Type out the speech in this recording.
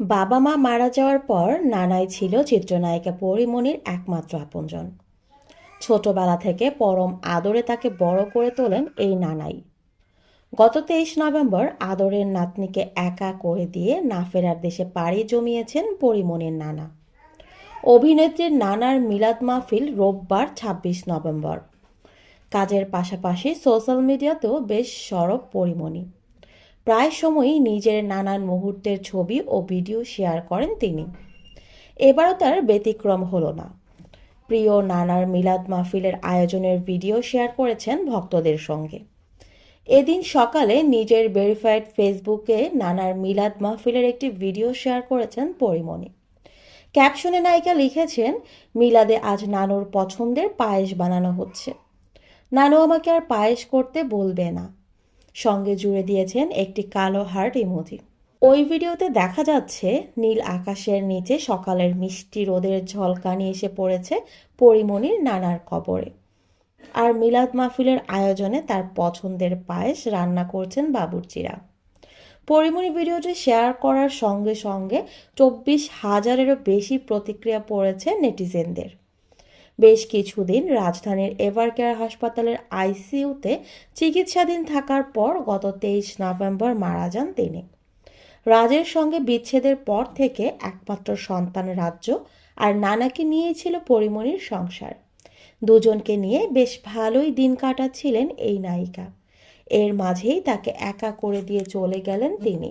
বাবা মা মারা যাওয়ার পর নানাই ছিল চিত্রনায়িকা পরিমণির একমাত্র আপনজন। ছোটবেলা থেকে পরম আদরে তাকে বড় করে তোলেন এই নানাই। গত তেইশ নভেম্বর আদরের নাতনিকে একা করে দিয়ে না ফেরার দেশে পাড়ি জমিয়েছেন পরিমণির নানা। অভিনেত্রীর নানার মিলাদ মাহফিল রোববার ছাব্বিশ নভেম্বর। কাজের পাশাপাশি সোশ্যাল মিডিয়াতেও বেশ সরব পরিমণি। প্রায় সময়ই নিজের নানান মুহূর্তের ছবি ও ভিডিও শেয়ার করেন তিনি। এবারও তার ব্যতিক্রম হলো না। প্রিয় নানার মিলাদ মাহফিলের আয়োজনের ভিডিও শেয়ার করেছেন ভক্তদের সঙ্গে। এদিন সকালে নিজের ভেরিফাইড ফেসবুকে নানার মিলাদ মাহফিলের একটি ভিডিও শেয়ার করেছেন পরিমণি। ক্যাপশনে নায়িকা লিখেছেন, মিলাদে আজ নানুর পছন্দের পায়েস বানানো হচ্ছে। নানু আমাকে আর পায়েস করতে বলবে না। সঙ্গে জুড়ে দিয়েছেন একটি কালো হার্ট ইমোজি। ওই ভিডিওতে দেখা যাচ্ছে, নীল আকাশের নিচে সকালের মিষ্টি রোদের ঝলকানি এসে পড়েছে পরিমণির নানার কবরে। আর মিলাদ মাহফিলের আয়োজনে তার পছন্দের পায়েস রান্না করছেন বাবুর্চিরা। পরিমণি ভিডিওটি শেয়ার করার সঙ্গে সঙ্গে চব্বিশ হাজারেরও বেশি প্রতিক্রিয়া পড়েছে নেটিজেনদের। বেশ কিছুদিন রাজধানীর এভারকেয়ার হাসপাতালের আইসিইউতে চিকিৎসাধীন থাকার পর গত তেইশ নভেম্বর মারা যান তিনি। রাজের সঙ্গে বিচ্ছেদের পর থেকে একমাত্র সন্তান রাজ্য আর নানাকে নিয়েই ছিল পরিমণির সংসার। দুজনকে নিয়ে বেশ ভালোই দিন কাটাচ্ছিলেন এই নায়িকা। এর মাঝেই তাকে একা করে দিয়ে চলে গেলেন তিনি।